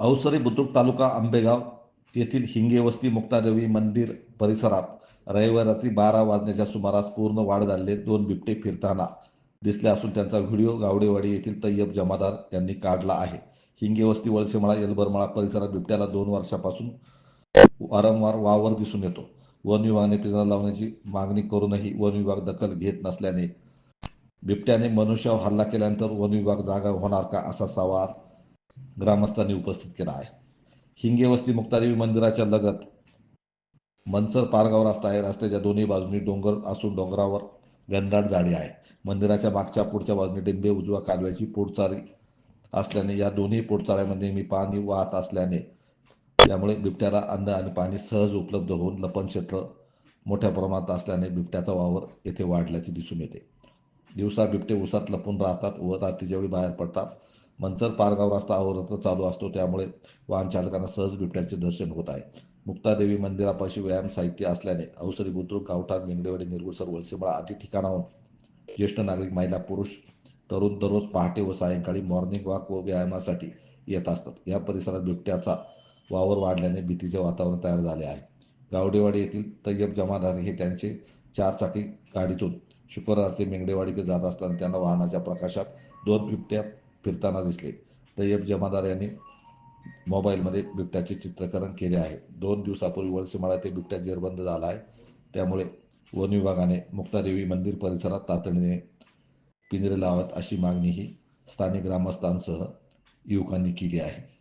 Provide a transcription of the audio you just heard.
अवसरी बुद्रुक तालुका आंबेगाव येथील हिंगे वस्ती मुक्तादेवी मंदिर परिसरात रविवार रात्री बारा वाजण्याच्या सुमारास पूर्ण वाढ झालेले दोन बिबटे फिरताना दिसले असून त्यांचा व्हिडिओ गावडेवाडी येथील तय्यब जमादार यांनी काढला आहे. हिंगे वस्ती वळसेमळा एलबरमळा परिसरात बिबट्याला दोन वर्षापासून वारंवार वावर दिसून येतो. वन विभागाने पिंजरा लावण्याची मागणी करूनही वन विभाग दखल घेत नसल्याने बिबट्याने मनुष्यावर हल्ला केल्यानंतर वन विभाग जागा होणार का असा सवाल ग्रामस्थांनी उपस्थित केला आहे. हिंगे वस्ती मुक्तादेवी मंदिराच्या लगत मनसर पारगाव रस्ता आहे. रस्त्याच्या दोन्ही बाजूनी डोंगर असून डोंगरावर घनदाट झाडी आहे. मंदिराच्या मागच्या पुढच्या बाजूने डिंबे उजव्या कालव्याची पोटचारी असल्याने या दोन्ही पोटचाऱ्यामध्ये मी पाणी वाहत असल्याने त्यामुळे बिबट्याला अन्न आणि पाणी सहज उपलब्ध होऊन लपन क्षेत्र मोठ्या प्रमाणात असल्याने बिबट्याचा वावर येथे वाढल्याचे दिसून येते. दिवसा बिबटे उसात लपून राहतात व रात्रीच्या वेळी बाहेर पडतात मंचर पारगाव रस्ता अवरस्त चालू असतो त्यामुळे वाहन चालकांना सहज बिबट्याचे दर्शन होत आहे. मुक्तादेवी मंदिरापाशी व्यायाम साहित्य असल्याने अवसरी बुद्रुक गावठाण मेंगडेवाडी निरगुसर वळसेमळा आदी ठिकाणाहून ज्येष्ठ नागरिक महिला पुरुष तरुण दररोज पहाटे व सायंकाळी मॉर्निंग वॉक व व्यायामासाठी येत असतात. या परिसरात बिबट्याचा वावर वाढल्याने भीतीचे वातावरण तयार झाले आहे. गावडेवाडी येथील तय्यब जमादार हे त्यांचे चारचाकी गाडीतून शुक्रवारचे मेंगडेवाडीकडे जात असताना त्यांना वाहनाच्या प्रकाशात दोन बिबट्या फिरताना दिसले. तय्यब जमादार यांनी मोबाईलमध्ये बिबट्याचे चित्रीकरण केले आहे. दोन दिवसापूर्वी वळसीमाळा ते बिबट्या जेरबंद झाला आहे. त्यामुळे वन विभागाने मुक्तादेवी मंदिर परिसरात तातडीने पिंजरे लावत अशी मागणीही स्थानिक ग्रामस्थांसह युवकांनी केली आहे.